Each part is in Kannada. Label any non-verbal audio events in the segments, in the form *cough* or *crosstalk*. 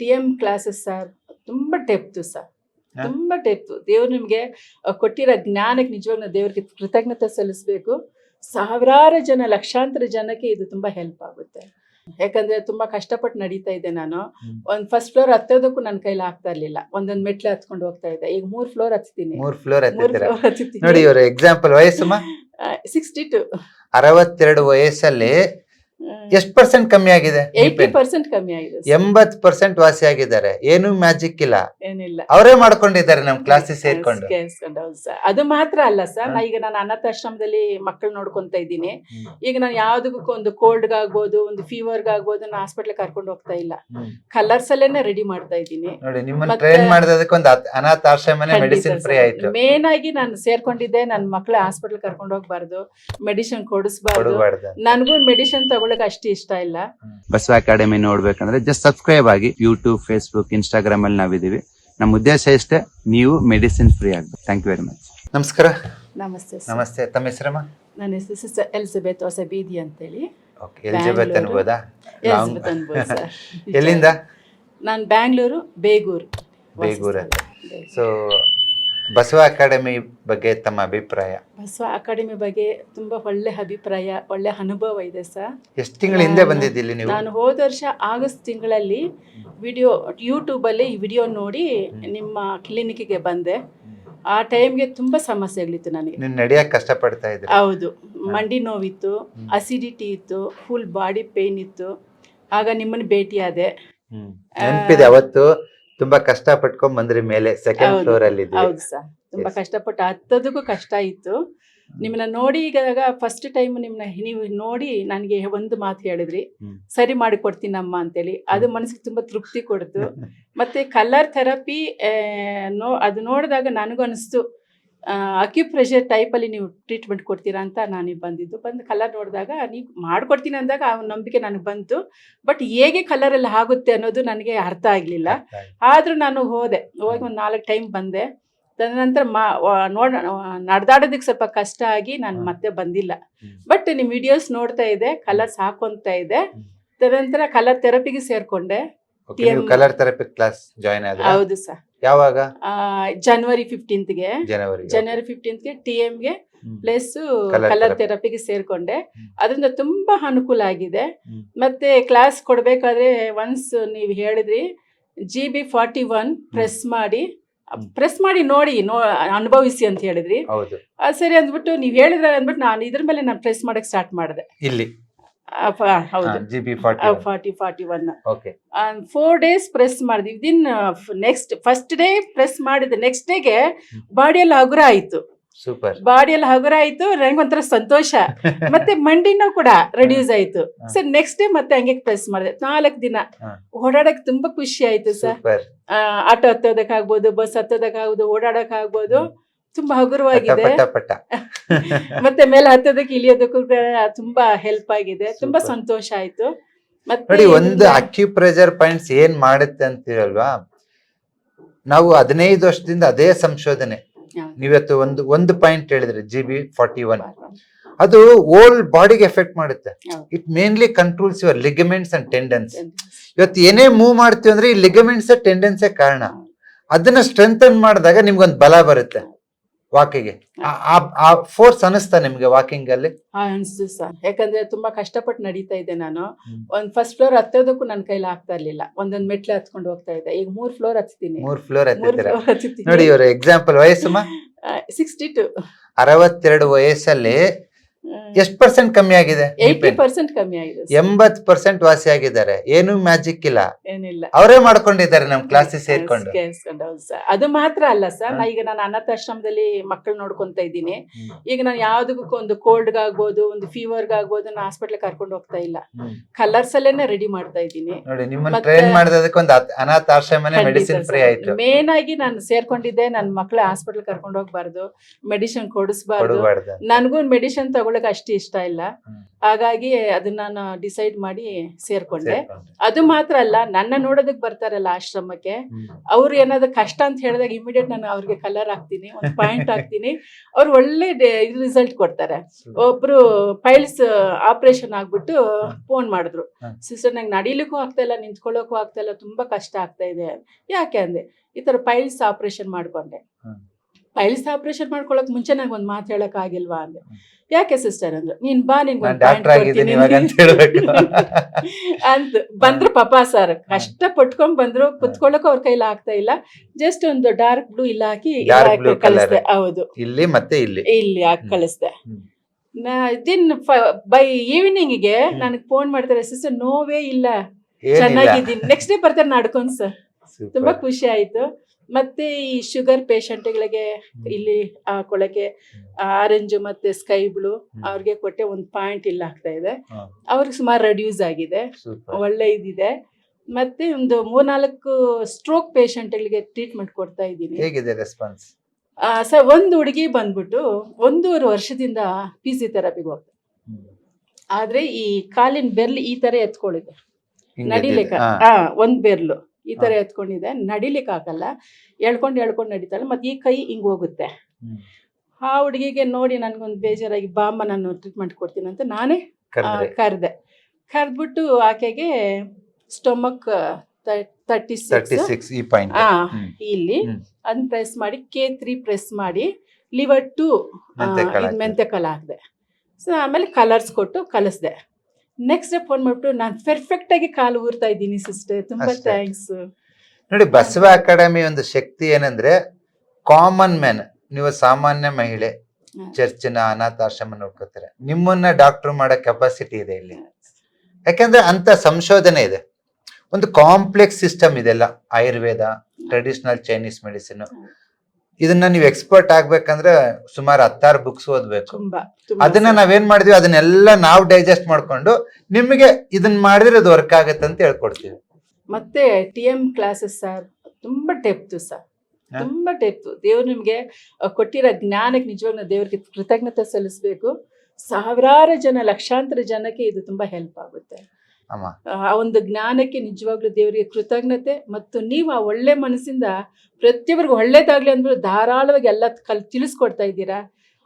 ಟಿ ಎಂ ಕ್ಲಾಸಸ್ ಸರ್ ತುಂಬಾ ಟೆಪ್ತು ಸರ್? ತುಂಬಾ ಟೆಪ್ತು ದೇವ್ರು ನಿಮ್ಗೆ ಕೊಟ್ಟಿರೋ ಜ್ಞಾನಕ್ಕೆ ನಿಜವಾಗ್ಲೂ ದೇವ್ರಿಗೆ ಕೃತಜ್ಞತೆ ಸಲ್ಲಿಸಬೇಕು. ಸಾವಿರಾರು ಜನ ಲಕ್ಷಾಂತರ ಜನಕ್ಕೆ ಇದು ತುಂಬಾ ಹೆಲ್ಪ್ ಆಗುತ್ತೆ. ಯಾಕಂದ್ರೆ ತುಂಬಾ ಕಷ್ಟಪಟ್ಟು ನಡೀತಾ ಇದ್ದೆ ನಾನು. ಒಂದ್ ಫಸ್ಟ್ ಫ್ಲೋರ್ ಹತ್ತೋದಕ್ಕೂ ನನ್ನ ಕೈಲಿ ಆಗ್ತಾ ಇರ್ಲಿಲ್ಲ. ಒಂದೊಂದ್ ಮೆಟ್ಲು ಹತ್ಕೊಂಡು ಹೋಗ್ತಾ ಇದ್ದೆ. ಈಗ ಮೂರ್ ಫ್ಲೋರ್ ಹತ್ತೀನಿ. ಮೂರ್ ಫ್ಲೋರ್ ನೋಡಿ ಇವ್ರ ಎಕ್ಸಾಂಪಲ್ ವಯಸ್ಸು ಸಿಕ್ಸ್ಟಿ ಟು ಅರವತ್ತೆರಡು ವಯಸ್ಸಲ್ಲಿ ಎಷ್ಟ್ ಪರ್ಸೆಂಟ್ ಕಮ್ಮಿ ಆಗಿದೆ? ಕಮ್ಮಿ ಆಗಿದೆ. ಎಂಬತ್ ಪರ್ಸೆಂಟ್ ವಾಸಿ ಆಗಿದ್ದಾರೆ ಏನು ಮ್ಯಾಜಿಕ್ ಇಲ್ಲ. ಏನಿಲ್ಲ. ಅವರೇ ಮಾಡ್ಕೊಂಡಿದ್ದಾರೆ ನಮ್ ಕ್ಲಾಸಿಗೆ ಸೇರ್ಕೊಂಡು. ಅದು ಮಾತ್ರ ಅಲ್ಲ ಸರ್. ನಾ ಈಗ ನಾನು ಅನಾಥಾಶ್ರಮದಲ್ಲಿ ಮಕ್ಕಳು ನೋಡ್ಕೊಂತ ಇದ್ದೀನಿ. ಈಗ ನಾನು ಯಾವ್ದಕ್ಕೂ ಒಂದು ಕೋಲ್ಡ್ ಆಗ್ಬೋದು ಒಂದು ಫೀವರ್ ಆಗ್ಬೋದು ನಾನು ಹಾಸ್ಪಿಟ್ಲ್ ಕರ್ಕೊಂಡು ಹೋಗ್ತಾ ಇಲ್ಲ. ಕಲರ್ಸ್ ಅಲ್ಲೇನೆ ರೆಡಿ ಮಾಡ್ತಾ ಇದ್ದೀನಿ. ನೋಡಿ ನಿಮ್ಮನ್ನ ಟ್ರೈನ್ ಮಾಡಿದಕ್ಕೆ ಒಂದು ಅನಾಥ ಆಶ್ರಮ ಮೆಡಿಸಿನ್ ಫ್ರೀ ಆಯ್ತು. ಮೇನ್ ಆಗಿ ನಾನು ಸೇರ್ಕೊಂಡಿದ್ದೆ. ನನ್ನ ಮಕ್ಕಳು ಹಾಸ್ಪಿಟಲ್ ಕರ್ಕೊಂಡು ಹೋಗ್ಬಾರ್ದು. ಮೆಡಿಸಿನ್ ಕೊಡಿಸ್ಬಾರ್ದು. ನನಗೂ ಮೆಡಿಸಿನ್ ತಗೊಳಕ್ ಅಷ್ಟು ಇಷ್ಟ ಇಲ್ಲ. ಬಸವ ಅಕಾಡೆಮಿ ನೋಡ್ಬೇಕಂದ್ರೆ ಜಸ್ಟ್ ಸಬ್ಸ್ಕ್ರೈಬ್ ಆಗಿ ಯೂಟ್ಯೂಬ್ ಫೇಸ್ಬುಕ್ ಇನ್ಸ್ಟಾಗ್ರಾಮ್ ಅಲ್ಲಿ ನಾವಿದೀವಿ ನಮ್ಮ ಉದ್ದೇಶ ಇಷ್ಟೇ ನೀವು ಮೆಡಿಸಿನ್ ಫ್ರೀ ಆಗ್ಬೇಕು. ಥ್ಯಾಂಕ್ ಯು ವೆರಿ ಮಚ್ ನಮಸ್ಕಾರ. ನಮಸ್ತೆ ಸರ್. ನಮಸ್ತೆ. ತಮ್ಮ ಹೆಸರಮ್ಮ? ನನ್ನ ಹೆಸರು ಸಿಸ್ಟರ್ ಎಲಿಜಬೆತ್ ಹೊಸ ಬೀದಿ ಅಂತೇಳಿ. ಓಕೆ. ಎಲಿಜಬೆತ್ ಬ್ಯಾಂಗ್ಳೂರು. ಅನ್ಬೋದಾ? ಎಲಿಜಬೆತ್ ಅನ್ಬೋದು ಸರ್. ಎಲ್ಲಿಂದ? ನಾನು ಬ್ಯಾಂಗ್ಳೂರು ಬೇಗೂರು. ಬೇಗೂರ್ ಸೊ ಬಸವ ಅಕಾಡೆಮಿ ಬಗ್ಗೆ ತಮ್ಮ ಅಭಿಪ್ರಾಯ? ಬಸವ ಅಕಾಡೆಮಿ ಬಗ್ಗೆ ತುಂಬಾ ಒಳ್ಳೆ ಅಭಿಪ್ರಾಯ ಒಳ್ಳೆ ಅನುಭವ ಇದೆ ಸರ್. ಎಷ್ಟು ತಿಂಗಳ ಹಿಂದೆ ನಾನು- ಬಂದಿದ್ದಿಲ್ಲಿ ನೀವು? ನಾನು ಹೋದ ವರ್ಷ ಆಗಸ್ಟ್ ತಿಂಗಳಲ್ಲಿ ವಿಡಿಯೋ ಯೂಟ್ಯೂಬಲ್ಲಿ ಈ ವಿಡಿಯೋ ನೋಡಿ ನಿಮ್ಮ ಕ್ಲಿನಿಕ್ಗೆ ಬಂದೆ. ಆ ಟೈಮ್ಗೆ ತುಂಬಾ ಸಮಸ್ಯೆಗಳಿತ್ತು ನನಗೆ. ನೀವು ನಡೆಯಕ್ಕೆ ಕಷ್ಟ ಪಡ್ತಾ ಇದ್ರಿ ಹೌದು ಮಂಡಿ ನೋವಿತ್ತು ಅಸಿಡಿಟಿ ಇತ್ತು ಫುಲ್ ಬಾಡಿ ಪೇನ್ ಇತ್ತು. ಆಗ ನಿಮ್ಮನ್ನ ಭೇಟಿಯಾದೆ. ನೆನ್ಪಿದೆ ಅವತ್ತು ತುಂಬಾ ಕಷ್ಟ ಪಟ್ಕೊಂಡ್ ಬಂದ್ರಿ ಮೇಲೆ ಸೆಕೆಂಡ್ ಹೌದು. ಫ್ಲೋರ್ ಅಲ್ಲಿ ಇದ್ವಿ ಹೌದು ಸರ್. ತುಂಬಾ Yes. ಕಷ್ಟಪಟ್ಟು ಹತ್ತೋದಕ್ಕೂ ಕಷ್ಟ ಇತ್ತು. ನಿಮ್ಮನ್ನ ನೋಡಿ ಈಗ ಫಸ್ಟ್ ಟೈಮ್ ನಿಮ್ಮನ್ನ ನೀವು ನೋಡಿ ನನಗೆ ಒಂದು ಮಾತು ಹೇಳಿದ್ರಿ. ಹ್ಮ್. ಸರಿ ಮಾಡಿ ಕೊಡ್ತೀನಮ್ಮ ಅಂತೇಳಿ. ಅದು ಮನಸ್ಸಿಗೆ ತುಂಬಾ ತೃಪ್ತಿ ಕೊಡ್ತು. *laughs* ಮತ್ತೆ ಕಲರ್ ಥೆರಪಿ ನೋ ಅದು ನೋಡಿದಾಗ ನನಗೂ ಅನಿಸ್ತು. ಅಕ್ಯುಪ್ರೆಷರ್ ಟೈಪಲ್ಲಿ ನೀವು ಟ್ರೀಟ್ಮೆಂಟ್ ಕೊಡ್ತೀರಾ ಅಂತ ನಾನು ಬಂದಿದ್ದು. ಬಂದು ಕಲರ್ ನೋಡಿದಾಗ ನೀವು ಮಾಡ್ಕೊಡ್ತೀನಿ ಅಂದಾಗ ಆ ನಂಬಿಕೆ ನನಗೆ ಬಂತು. ಬಟ್ ಹೇಗೆ ಕಲರಲ್ಲಿ ಆಗುತ್ತೆ ಅನ್ನೋದು ನನಗೆ ಅರ್ಥ ಆಗಲಿಲ್ಲ. ಆದರೂ ನಾನು ಹೋದೆ. ಹೋಗಿ ಒಂದು ನಾಲ್ಕು ಟೈಮ್ ಬಂದೆ. ತದನಂತರ ಮಾ ನೋಡ ನಡೆದಾಡೋದಕ್ಕೆ ಸ್ವಲ್ಪ ಕಷ್ಟ ಆಗಿ ನಾನು ಮತ್ತೆ ಬಂದಿಲ್ಲ. ಬಟ್ ನಿಮ್ಮ ವಿಡಿಯೋಸ್ ನೋಡ್ತಾ ಇದೆ ಕಲರ್ಸ್ ಹಾಕೊಂತ ಇದೆ. ತದನಂತರ ಕಲರ್ ಥೆರಪಿಗೆ ಸೇರ್ಕೊಂಡೆ. ಕಲರ್ ಥೆರಪಿ ಕ್ಲಾಸ್ ಜಾಯ್ನ್ ಹೌದು ಸರ್. ಯಾವಾಗ? ಜನವರಿ ಫಿಫ್ಟೀನ್ತ್ಗೆ ಜನವರಿ ಜನವರಿ ಫಿಫ್ಟೀನ್ತ್ಗೆ ಟಿ ಎಂ ಗೆ ಪ್ಲಸ್ ಕಲರ್. ಥೆರಪಿಗೆ ಸೇರ್ಕೊಂಡೆ. ಅದರಿಂದ ತುಂಬಾ ಅನುಕೂಲ ಆಗಿದೆ. ಮತ್ತೆ ಕ್ಲಾಸ್ ಕೊಡ್ಬೇಕಾದ್ರೆ ಒನ್ಸ್ ನೀವು ಹೇಳಿದ್ರಿ G B forty one press ಮಾಡಿ. ಪ್ರೆಸ್ ಮಾಡಿ ನೋಡಿ ನೋ ಅನುಭವಿಸಿ ಅಂತ ಹೇಳಿದ್ರಿ. ಸರಿ ಅಂದ್ಬಿಟ್ಟು ನೀವು ಹೇಳಿದ್ರೆ ಅಂದ್ಬಿಟ್ಟು ನಾನು ಇದ್ರ ಮೇಲೆ ನಾನು ಪ್ರೆಸ್ ಮಾಡಕ್ ಸ್ಟಾರ್ಟ್ ಮಾಡಿದೆ. ಇಲ್ಲಿ. ಹೌದು. G B forty forty one four days press ಮಾಡಿದ್ವಿ. Within next first day press ಮಾಡಿದ ನೆಕ್ಸ್ಟ್ ಡೇಗೆ ಬಾಡಿಯಲ್ಲಿ ಹಗುರ ಆಯ್ತು. ಸೂಪರ್ ಬಾಡಿಯಲ್ಲಿ ಹಗುರ ಆಯ್ತು ನಂಗೆ ಒಂಥರ ಸಂತೋಷ. *laughs* ಮತ್ತೆ ಮಂಡಿನೂ ಕೂಡ ರೆಡ್ಯೂಸ್ ಆಯ್ತು. ಸರ್ ನೆಕ್ಸ್ಟ್ ಡೇ ಮತ್ತೆ ಹಂಗೆ ಪ್ರೆಸ್ ಮಾಡಿದೆ. ನಾಲ್ಕು ದಿನ. ಓಡಾಡಕ್ ತುಂಬಾ ಖುಷಿ ಆಯ್ತು ಸರ್. ಆಟೋ ಹತ್ತೋದಕ್ಕಾಗ್ಬೋದು ಬಸ್ ಹತ್ತೋದಕ್ಕಾಗ್ಬೋದು ಓಡಾಡಕ್ಕಾಗ್ಬೋದು. ತುಂಬಾ ಹಗುರವಾಗಿದೆ. ಪಟ ಪಟ *laughs* ಮತ್ತೆ ಮೇಲೆ ಹತ್ತೋದಕ್ಕೆ ಇಳಿಯೋದಕ್ಕೂ ತುಂಬಾ ಹೆಲ್ಪ್ ಆಗಿದೆ. ತುಂಬಾ ಸಂತೋಷ ಆಯ್ತು. ಮತ್ತೆ ನೋಡಿ ಒಂದು ಅಕ್ಯುಪ್ರೆಷರ್ ಪಾಯಿಂಟ್ಸ್ ಏನ್ ಮಾಡುತ್ತೆ ಅಂತೀರಲ್ವಾ? ನಾವು ಹದಿನೈದು ವರ್ಷದಿಂದ ಅದೇ ಸಂಶೋಧನೆ. ನೀವತ್ತು ಒಂದು ಒಂದು ಪಾಯಿಂಟ್ ಹೇಳಿದ್ರೆ ಜಿ ಬಿ ಫಾರ್ಟಿ ಒನ್ ಅದು ಓಲ್ಡ್ ಬಾಡಿಗೆ ಎಫೆಕ್ಟ್ ಮಾಡುತ್ತೆ. It mainly controls your ligaments and tendons ಇವತ್ತು ಏನೇ ಮೂವ್ ಮಾಡ್ತೀವಿ ಅಂದ್ರೆ ಈ ಲಿಗಮೆಂಟ್ಸ್ ಟೆಂಡೆನ್ಸೇ ಕಾರಣ. ಅದನ್ನ ಸ್ಟ್ರೆಂಥನ್ ಮಾಡಿದಾಗ ನಿಮ್ಗೊಂದು ಬಲ ಬರುತ್ತೆ. ವಾಕಿಗೆ. ಆ ಫೋರ್ಸ್ ಅನಿಸ್ತಾ ನಿಮ್ಗೆ ವಾಕಿಂಗ್ ಅಲ್ಲಿ? ಅನ್ಸ್ತು ಸರ್ ಯಾಕಂದ್ರೆ ತುಂಬಾ ಕಷ್ಟಪಟ್ಟು ನಡೀತಾ ಇದ್ದೆ ನಾನು. ಒಂದ್ ಫಸ್ಟ್ ಫ್ಲೋರ್ ಹತ್ತೋದಕ್ಕೂ ನನ್ನ ಕೈಲಿ ಆಗ್ತಾ ಇರ್ಲಿಲ್ಲ. ಒಂದೊಂದ್ ಮೆಟ್ಲು ಹತ್ಕೊಂಡು ಹೋಗ್ತಾ ಇದ್ದೆ. ಈಗ ಮೂರ್ ಫ್ಲೋರ್ ಹತ್ತೀನಿ. ಮೂರ್ ಫ್ಲೋರ್ ನೋಡಿ ಇವ್ರ ಎಕ್ಸಾಂಪಲ್ ವಯಸ್ಸು ಸಿಕ್ಸ್ಟಿ ಟು ಅರವತ್ತೆರಡು ವಯಸ್ಸಲ್ಲಿ ಎಷ್ಟ್ ಪರ್ಸೆಂಟ್ ಕಮ್ಮಿ ಆಗಿದೆ? ಪರ್ಸೆಂಟ್ ಕಮ್ಮಿ ಆಗಿದೆ. ಎಂಬತ್ ಪರ್ಸೆಂಟ್ ವಾಸಿ ಆಗಿದ್ದಾರೆ ಏನು ಮ್ಯಾಜಿಕ್ ಇಲ್ಲ. ಏನಿಲ್ಲ. ಅವರೇ ಮಾಡ್ಕೊಂಡಿದ್ದಾರೆ ನಮ್ ಕ್ಲಾಸಿಗೆ ಸೇರ್ಕೊಂಡು. ಅದು ಮಾತ್ರ ಅಲ್ಲ ಸರ್. ನಾ ಈಗ ನಾನು ಅನಾಥಾಶ್ರಮದಲ್ಲಿ ಮಕ್ಕಳು ನೋಡ್ಕೊಂತ ಇದ್ದೀನಿ. ಈಗ ನಾನು ಯಾವ್ದಕ್ಕೂ ಒಂದು ಕೋಲ್ಡ್ ಆಗ್ಬೋದು ಒಂದು ಫೀವರ್ ಆಗ್ಬೋದು ನಾನು ಹಾಸ್ಪಿಟ್ಲ್ ಕರ್ಕೊಂಡು ಹೋಗ್ತಾ ಇಲ್ಲ. ಕಲರ್ಸ್ ಅಲ್ಲೇನೆ ರೆಡಿ ಮಾಡ್ತಾ ಇದ್ದೀನಿ. ನೋಡಿ ನಿಮ್ಮನ್ನ ಟ್ರೈನ್ ಮಾಡಿದಕ್ಕೆ ಒಂದು ಅನಾಥ ಆಶ್ರಮನೆ ಮೆಡಿಸಿನ್ ಫ್ರೀ ಆಯ್ತು. ಮೇನ್ ಆಗಿ ನಾನು ಸೇರ್ಕೊಂಡಿದ್ದೆ. ನನ್ನ ಮಕ್ಳ ಹಾಸ್ಪಿಟಲ್ ಕರ್ಕೊಂಡು ಹೋಗ್ಬಾರ್ದು. ಮೆಡಿಸಿನ್ ಕೊಡಿಸ್ಬಾರ್ದು. ನನಗೂ ಮೆಡಿಸಿನ್ ತಗೊಳಕ್ ತಗೊಳಕ್ ಅಷ್ಟು ಇಷ್ಟ ಇಲ್ಲ. ಹಾಗಾಗಿ ಅದನ್ನ ನಾನು ಡಿಸೈಡ್ ಮಾಡಿ ಸೇರ್ಕೊಂಡೆ. ಅದು ಮಾತ್ರ ಅಲ್ಲ ನನ್ನ ನೋಡೋದಕ್ ಬರ್ತಾರಲ್ಲ ಆಶ್ರಮಕ್ಕೆ. ಅವ್ರು ಏನಾದ್ರು ಕಷ್ಟ ಅಂತ ಹೇಳಿದಾಗ ಇಮಿಡಿಯೇಟ್ ನಾನು ಅವ್ರಿಗೆ ಕಲರ್ ಹಾಕ್ತೀನಿ ಒಂದು ಪಾಯಿಂಟ್ ಹಾಕ್ತೀನಿ. ಅವ್ರು ಒಳ್ಳೆ ರಿಸಲ್ಟ್ ಕೊಡ್ತಾರೆ. ಒಬ್ರು ಪೈಲ್ಸ್ ಆಪರೇಷನ್ ಆಗ್ಬಿಟ್ಟು ಫೋನ್ ಮಾಡಿದ್ರು. ಸಿಸ್ಟರ್ ನಂಗೆ ನಡಿಲಿಕ್ಕೂ ಆಗ್ತಾ ಇಲ್ಲ ನಿಂತ್ಕೊಳ್ಳೋಕ್ಕೂ ಆಗ್ತಾ ಇಲ್ಲ ತುಂಬಾ ಕಷ್ಟ ಆಗ್ತಾ ಇದೆ. ಯಾಕೆ ಅಂದೆ ಈ ತರ ಪೈಲ್ಸ್ ಆಪರೇಷನ್ ಮಾಡ್ಕೊಂಡೆ. ಪೈಲ್ಸ್ ಆಪರೇಷನ್ ಮಾಡ್ಕೊಳಕ್ ಮುಂಚೆ ನಂಗೆ ಒಂದು ಮಾತು ಹೇಳಕ್ ಆಗಿಲ್ವಾ ಅಂದ್ರೆ ಯಾಕೆ ಸಿಸ್ಟರ್ ಅಂದ್ರು ನೀನ್ ಬಾ ನಿನ್ಗೆ ಅಂತ *laughs* ಬಂದ್ರು ಪಾಪ ಸರ್ ಕಷ್ಟ ಪಟ್ಕೊಂಡ್ ಬಂದ್ರು ಕುತ್ಕೊಳ್ಳಕ್ ಅವ್ರ ಕೈಲಿ ಆಗ್ತಾ ಇಲ್ಲ. ಜಸ್ಟ್ ಒಂದು ಡಾರ್ಕ್ ಬ್ಲೂ ಇಲ್ಲ ಹಾಕಿ ಕಳಿಸ್ದೆ? ಹೌದು. ಇಲ್ಲಿ ಮತ್ತೆ ಇಲ್ಲಿ. ಇಲ್ಲಿ ಹಾಕಿ ಕಲಿಸ್ತೆ ಕಳಿಸ್ದೆ? ದಿನ್ ಬೈ ಈವ್ನಿಂಗ್ಗೆ ಗೆ ನನಗೆ ಫೋನ್ ಮಾಡ್ತಾರೆ ಸಿಸ್ಟರ್ ನೋವೇ ಇಲ್ಲ. ಚೆನ್ನಾಗಿದ್ದೀನಿ. ನೆಕ್ಸ್ಟ್ ಡೇ ಬರ್ತಾರೆ ನಡ್ಕೊಂಡ್ ಸರ್ *laughs* ತುಂಬಾ ಖುಷಿ ಆಯ್ತು. ಮತ್ತೆ ಈ ಶುಗರ್ ಪೇಷಂಟ್ಗಳಿಗೆ ಇಲ್ಲಿ ಹಾಕೊಳಕ್ಕೆ ಆರೆಂಜ್ ಮತ್ತೆ ಸ್ಕೈ ಬ್ಲೂ. ಅವ್ರಿಗೆ ಕೊಟ್ಟೆ ಒಂದು ಪಾಯಿಂಟ್ ಇಲ್ಲ ಆಗ್ತಾ ಇದೆ. ಅವ್ರಿಗೆ ಸುಮಾರು ರೆಡ್ಯೂಸ್ ಆಗಿದೆ. ಒಳ್ಳೆ ಇದಿದೆ. ಮತ್ತೆ ಒಂದು ಮೂರ್ನಾಲ್ಕು ಸ್ಟ್ರೋಕ್ ಪೇಷಂಟ್ಗಳಿಗೆ ಟ್ರೀಟ್ಮೆಂಟ್ ಕೊಡ್ತಾ ಇದ್ದೀನಿ. ಹೇಗಿದೆ ರೆಸ್ಪಾನ್ಸ್ ಸರ್ ಒಂದು ಹುಡುಗಿ ಬಂದ್ಬಿಟ್ಟು ಒಂದೂವರೆ ವರ್ಷದಿಂದ ಫಿಸಿಯೋಥೆರಪಿಗೆ ಹೋಗ್ತಾರೆ ಆದ್ರೆ ಈ ಕಾಲಿನ ಬೆರ್ಲು ಈ ತರ ಎತ್ಕೊಳ್ಳಿದೆ ನಡಿಲಿಕ್ಕೆ. ಹಾ. ಒಂದ್ ಬೆರ್ಲು. ಈ ತರ ಎತ್ಕೊಂಡಿದೆ. ನಡಿಲಿಕ್ಕೆ ಆಗಲ್ಲ ಎಳ್ಕೊಂಡು ಎಳ್ಕೊಂಡು ನಡೀತಾಳೆ. ಮತ್ತೆ ಈ ಕೈ ಹಿಂಗ್ ಹೋಗುತ್ತೆ. ಆ ಹುಡುಗಿಗೆ ನೋಡಿ ನನ್ಗೊಂದು ಬೇಜಾರಾಗಿ ಬಾಮ್ಮ ನಾನು ಟ್ರೀಟ್ಮೆಂಟ್ ಕೊಡ್ತೀನಿ ಅಂತ ನಾನೇ ಕರೆದೆ. ಕರೆದ್ಬಿಟ್ಟು ಆಕೆಗೆ ಸ್ಟೊಮಕ್ ತರ್ಟಿ ಸಿಕ್ಸ್ ಇಲ್ಲಿ. ಅದನ್ನ ಪ್ರೆಸ್ ಮಾಡಿ ಕೆ ತ್ರೀ ಪ್ರೆಸ್ ಮಾಡಿ ಲಿವರ್ ಟು ಮೆಂತೆ ಕಲ ಹಾಕಿದೆ. ಸೊ ಆಮೇಲೆ ಕಲರ್ಸ್ ಕೊಟ್ಟು ಕಲಿಸ್ದೆ. ನೆಕ್ಸ್ಟ್ ಡೇ ಫೋನ್ ಮಾಡ್ಬಿಟ್ಟು ನಾನು ಪರ್ಫೆಕ್ಟ್ ಆಗಿ ಕಾಲು ಊರ್ತಾ ಇದ್ದೀನಿ ಸಿಸ್ಟರ್ ತುಂಬಾ ಅಷ್ಟೇ. ಥ್ಯಾಂಕ್ಸ್ ನೋಡಿ ಬಸವ ಅಕಾಡೆಮಿ ಒಂದು ಶಕ್ತಿ ಏನಂದ್ರೆ ಕಾಮನ್ ಮ್ಯಾನ್ ನೀವು ಸಾಮಾನ್ಯ ಮಹಿಳೆ. ಚರ್ಚಿನ ಅನಾಥಾಶ್ರಮ ನೋಡ್ಕೋತಾರೆ ನಿಮ್ಮನ್ನ ಡಾಕ್ಟರ್ ಮಾಡೋ ಕೆಪಾಸಿಟಿ ಇದೆ ಇಲ್ಲಿ. ಯಾಕಂದ್ರೆ ಅಂತ ಸಂಶೋಧನೆ ಇದೆ. ಒಂದು ಕಾಂಪ್ಲೆಕ್ಸ್ ಸಿಸ್ಟಮ್ ಇದೆಲ್ಲ ಆಯುರ್ವೇದ ಟ್ರೆಡಿಷನಲ್ ಚೈನೀಸ್ ಮೆಡಿಸಿನ್ ಇದನ್ನ ನೀವು ಎಕ್ಸ್ಪರ್ಟ್ ಆಗ್ಬೇಕಂದ್ರೆ ಸುಮಾರು ಹತ್ತಾರು ಬುಕ್ಸ್ ಓದ್ಬೇಕು. ತುಂಬಾ ತುಂಬಾ ಅದನ್ನ. ನಾವೇನ್ ಮಾಡಿದ್ವಿ ಅದನ್ನೆಲ್ಲ ನಾವು ಡೈಜೆಸ್ಟ್ ಮಾಡ್ಕೊಂಡು ನಿಮಗೆ ಇದನ್ನ ಮಾಡಿದ್ರೆ ಅದು ವರ್ಕ್ ಆಗತ್ತೆ ಅಂತ ಹೇಳ್ಕೊಡ್ತೀವಿ. ಮತ್ತೆ ಟಿ ಎಂ ಕ್ಲಾಸಸ್ ಸರ್ ತುಂಬಾ ಟೆಪ್ತು ಸರ್ ತುಂಬಾ ಟೆಪ್ತು ದೇವ್ರು ನಿಮ್ಗೆ ಕೊಟ್ಟಿರೋ ಜ್ಞಾನಕ್ಕೆ ನಿಜವಾಗ್ಲೂ ನಾವು ದೇವ್ರಿಗೆ ಕೃತಜ್ಞತೆ ಸಲ್ಲಿಸಬೇಕು. ಸಾವಿರಾರು ಜನ ಲಕ್ಷಾಂತರ ಜನಕ್ಕೆ ಇದು ತುಂಬಾ ಹೆಲ್ಪ್ ಆಗುತ್ತೆ. ಆ ಒಂದು ಜ್ಞಾನಕ್ಕೆ ನಿಜವಾಗ್ಲೂ ದೇವರಿಗೆ ಕೃತಜ್ಞತೆ ಮತ್ತು ನೀವು ಆ ಒಳ್ಳೆ ಮನಸ್ಸಿಂದ ಪ್ರತಿಯೊಬ್ಬರಿಗೂ ಒಳ್ಳೇದಾಗ್ಲಿ ಅಂದ್ಬಿಟ್ಟು ಧಾರಾಳವಾಗಿ ಎಲ್ಲ ಕಲ್ ತಿಳಿಸ್ಕೊಡ್ತಾ ಇದ್ದೀರಾ?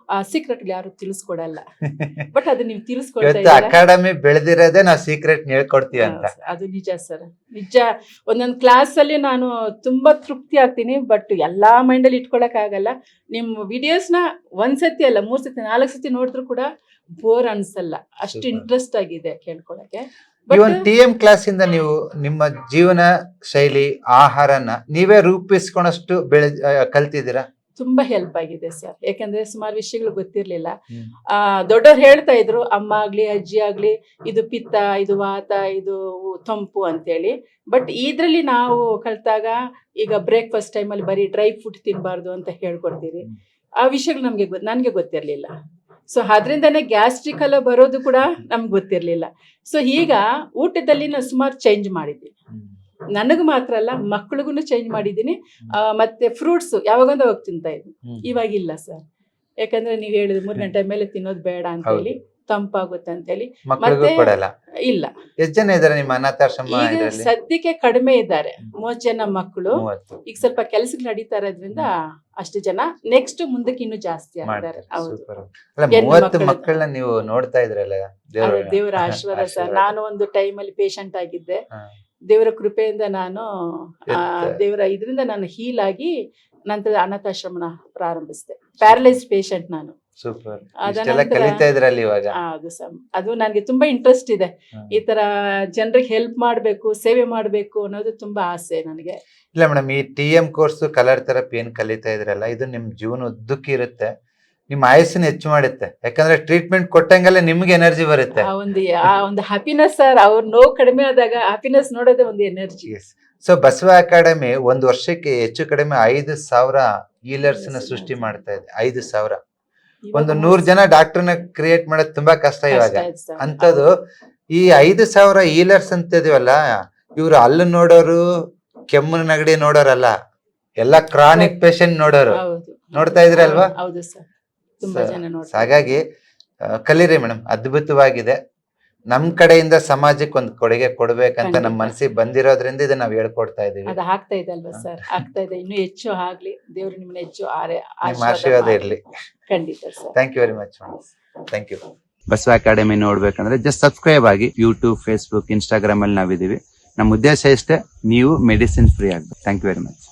ಆ ಸೀಕ್ರೆಟ್ ಯಾರು ತಿಳಿಸ್ಕೊಡಲ್ಲ. *laughs* ಬಟ್ ಅದು ನೀವು ತಿಳಿಸ್ಕೊಡ್ತಾ ಅಕಾಡೆಮಿ ಬೆಳೆದಿರೋದೇ ನಾವು ಸೀಕ್ರೆಟ್ ಹೇಳ್ಕೊಡ್ತೀವಿ ಅಂತ. ಅದು ನಿಜ ಸರ್. ನಿಜ. ಒಂದೊಂದು ಕ್ಲಾಸ್ ಅಲ್ಲಿ ನಾನು ತುಂಬಾ ತೃಪ್ತಿ ಆಗ್ತೀನಿ ಬಟ್ ಎಲ್ಲಾ ಮೈಂಡ್ ಅಲ್ಲಿ ಇಟ್ಕೊಳಕ್ ಆಗಲ್ಲ. ನಿಮ್ಮ ವಿಡಿಯೋಸ್ನ ಒಂದ್ಸತಿ ಅಲ್ಲ ಮೂರ್ ಸತಿ ನಾಲ್ಕು ಸತಿ ನೋಡಿದ್ರು ಕೂಡ ಬೋರ್ ಅನ್ಸಲ್ಲ. ಅಷ್ಟು. ಇಂಟ್ರೆಸ್ಟ್ ಆಗಿದೆ ಕೇಳ್ಕೊಳಕ್ಕೆ. ಒಂದು ಟಿ ಎಂ ಕ್ಲಾಸ್ ಇಂದ ನೀವು ನಿಮ್ಮ ಜೀವನ ಶೈಲಿ ಆಹಾರನ ನೀವೇ ರೂಪಿಸ್ಕೊಳಷ್ಟು ಬೆಳೆ ಕಲ್ತಿದ್ದೀರಾ? ತುಂಬಾ ಹೆಲ್ಪ್ ಆಗಿದೆ ಸರ್ ಯಾಕಂದ್ರೆ ಸುಮಾರು ವಿಷಯಗಳು ಗೊತ್ತಿರ್ಲಿಲ್ಲ. ಆ ದೊಡ್ಡವ್ರು ಹೇಳ್ತಾ ಇದ್ರು ಅಮ್ಮ ಆಗ್ಲಿ ಅಜ್ಜಿ ಆಗ್ಲಿ ಇದು ಪಿತ್ತ ಇದು ವಾತ ಇದು ತಂಪು ಅಂತೇಳಿ. ಬಟ್ ಇದ್ರಲ್ಲಿ ನಾವು ಕಲ್ತಾಗ ಈಗ ಬ್ರೇಕ್ಫಾಸ್ಟ್ ಟೈಮಲ್ಲಿ ಬರೀ ಡ್ರೈ ಫ್ರೂಟ್ ತಿನ್ನಬಾರ್ದು ಅಂತ ಹೇಳ್ಕೊಡ್ತೀರಿ. ಆ ವಿಷಯಗಳು ನಮಗೆ ನನಗೆ ಗೊತ್ತಿರಲಿಲ್ಲ. ಸೊ ಅದರಿಂದನೇ ಗ್ಯಾಸ್ಟ್ರಿಕ್ ಎಲ್ಲ ಬರೋದು ಕೂಡ ನಮ್ಗೆ ಗೊತ್ತಿರಲಿಲ್ಲ. ಸೊ ಈಗ ಊಟದಲ್ಲಿ ನಾನು ಸುಮಾರು ಚೇಂಜ್ ಮಾಡಿದ್ದೀನಿ ನನಗೆ ಮಾತ್ರ ಅಲ್ಲ ಮಕ್ಳಿಗೂ ಚೇಂಜ್ ಮಾಡಿದ್ದೀನಿ. ಆ, ಮತ್ತೆ ಫ್ರೂಟ್ಸ್ ಯಾವಾಗೊಂದು ಹೋಗಿ ತಿಂತಾ ಇದ್ವಿ ಇವಾಗಿಲ್ಲ ಸರ್ ಯಾಕಂದ್ರೆ ನೀವು ಹೇಳಿದ್ರೆ ಮೂರು ಗಂಟೆ ಮೇಲೆ ತಿನ್ನೋದು ಬೇಡ ಅಂತ ಹೇಳಿ ತಂಪಾಗುತ್ತೆ ಅಂತ ಹೇಳಿ ಮತ್ತೆ- ಇಲ್ಲ. ಎಷ್ಟ್ ಜನ ಇದಾರೆ ನಿಮ್ಮ ಅನಾಥಾಶ್ರಮ ಈಗ ಸದ್ಯಕ್ಕೆ ಕಡಿಮೆ ಇದ್ದಾರೆ. ಮೂವತ್ ಜನ ಮಕ್ಕಳು. ಈಗ ಸ್ವಲ್ಪ ಕೆಲಸಕ್ಕೆ ನಡೀತಾ ಇರೋದ್ರಿಂದ ಅಷ್ಟು ಜನ. ನೆಕ್ಸ್ಟ್ ಮುಂದಕ್ಕೆ ಇನ್ನೂ ಜಾಸ್ತಿ ಆಗ್ತಾರೆ. ಮೂವತ್ತು ಮಕ್ಕಳನ್ನ ನೀವು ನೋಡ್ತಾ ಇದ್ರಲ್ಲ ದೇವ್ರ *laughs* ಆಶೀರ್ವಾದ ಸರ್ ನಾನು ಒಂದು ಟೈಮ್ ಅಲ್ಲಿ ಪೇಷಂಟ್ ಆಗಿದ್ದೆ ದೇವರ ಕೃಪೆಯಿಂದ ನಾನು ದೇವರ ಇದರಿಂದ ನಾನು ಹೀಲ್ ಆಗಿ ನಂತರ ಅನಾಥಾಶ್ರಮನ ಪ್ರಾರಂಭಿಸಿದೆ. ಪ್ಯಾರಲೈಸ್ ಪೇಷಂಟ್ ನಾನು. ಸೂಪರ್ ಕಲಿತಾ ಇದ್ರಲ್ಲಿ ಇವಾಗ. ಅದು ಸಮ್ ಅದು ನನಗೆ ತುಂಬಾ ಇಂಟ್ರೆಸ್ಟ್ ಇದೆ. ಈ ತರ ಜನರಿಗೆ ಹೆಲ್ಪ್ ಮಾಡಬೇಕು ಸೇವೆ ಮಾಡಬೇಕು ಅನ್ನೋದು ತುಂಬಾ ಆಸೆ ನನಗೆ. ಇಲ್ಲ ಮೇಡಮ್ ಈ T M course colour therapy ಏನು ಕಲಿತಾ ಇದ್ರಲ್ಲ ಇದು ನಿಮ್ಮ ಜೀವನ ಉದ್ದಕ್ಕೆ ಇರುತ್ತೆ. ನಿಮ್ಮ ಆಯಸ್ಸನ್ನು ಹೆಚ್ಚು ಮಾಡುತ್ತೆ. ಯಾಕಂದ್ರೆ ಟ್ರೀಟ್ಮೆಂಟ್ ಕೊಟ್ಟಂಗೆಲ್ಲ ನಿಮ್ಗೆ ಎನರ್ಜಿ ಬರುತ್ತೆ. ಆ ಒಂದು ಆ ಒಂದು ಹ್ಯಾಪಿನೆಸ್ ಸರ್ ಅವ್ರ ನೋವು ಕಡಿಮೆ ಆದಾಗ ಹ್ಯಾಪಿನೆಸ್ ನೋಡೋದೇ ಒಂದು ಎನರ್ಜಿ ಸೊ ಬಸವ ಅಕಾಡೆಮಿ ಒಂದು ವರ್ಷಕ್ಕೆ ಹೆಚ್ಚು ಕಡಿಮೆ ಐದು ಸಾವಿರ ಈಲರ್ಸ್ನ ಸೃಷ್ಟಿ ಮಾಡ್ತಾ ಇದೆ. ಐದು ಸಾವಿರ. ಒಂದು ನೂರ್ ಜನ ಡಾಕ್ಟರ್ನ ಕ್ರಿಯೇಟ್ ಮಾಡೋದು ತುಂಬಾ ಕಷ್ಟ ಇವಾಗ. ಅಂತದ್ದು ಈ ಐದು ಸಾವಿರ ಈಲರ್ಸ್ ಅಂತ ಇದೀವಲ್ಲ ಇವ್ರು ಅಲ್ಲಿ ನೋಡೋರು ಕೆಮ್ಮು ನಗಡಿ ನೋಡೋರಲ್ಲ ಎಲ್ಲ ಕ್ರಾನಿಕ್ ಪೇಷಂಟ್ ನೋಡೋರು. ನೋಡ್ತಾ ಜನ ನೋಡಿ ಹಾಗಾಗಿ ಕಲೀರಿ ಮೇಡಮ್ ಅದ್ಭುತವಾಗಿದೆ. ನಮ್ ಕಡೆಯಿಂದ ಸಮಾಜಕ್ಕೆ ಒಂದು ಕೊಡುಗೆ ಕೊಡ್ಬೇಕಂತ ನಮ್ಮ ಖಂಡಿತ. ಮನಸ್ಸಿಗೆ ಬಂದಿರೋದ್ರಿಂದ ಇದನ್ನ ನಾವ್ ಹೇಳ್ಕೊಡ್ತಾ ಇದೀವಿ. ಅದು ಆಗ್ತಾ ಇದೆ ಅಲ್ವಾ ಸರ್? ಆಗ್ತಾ ಇದೆ. ಇನ್ನೂ ಹೆಚ್ಚು ಆಗ್ಲಿ. ದೇವ್ರು ನಿಮ್ಮನ್ನ ಹೆಚ್ಚು ಆರೆ ನಿಮ್ಮ ಆಶೀರ್ವಾದ. ಇರ್ಲಿ. ಖಂಡಿತ sir. Thank you very much thank you Basava academy ನೋಡ್ಬೇಕಂದ್ರೆ ಜಸ್ಟ್ ಸಬ್ಸ್ಕ್ರೈಬ್ ಆಗಿ ಯೂಟ್ಯೂಬ್ ಫೇಸ್ಬುಕ್ ಇನ್ಸ್ಟಾಗ್ರಾಮ್ ಅಲ್ಲಿ ನಾವಿದೀವಿ ನಮ್ಮ ಉದ್ದೇಶ ಇಷ್ಟೇ ನೀವು ಮೆಡಿಸಿನ್ ಫ್ರೀ ಆಗ್ಬೇಕು. Thank you very much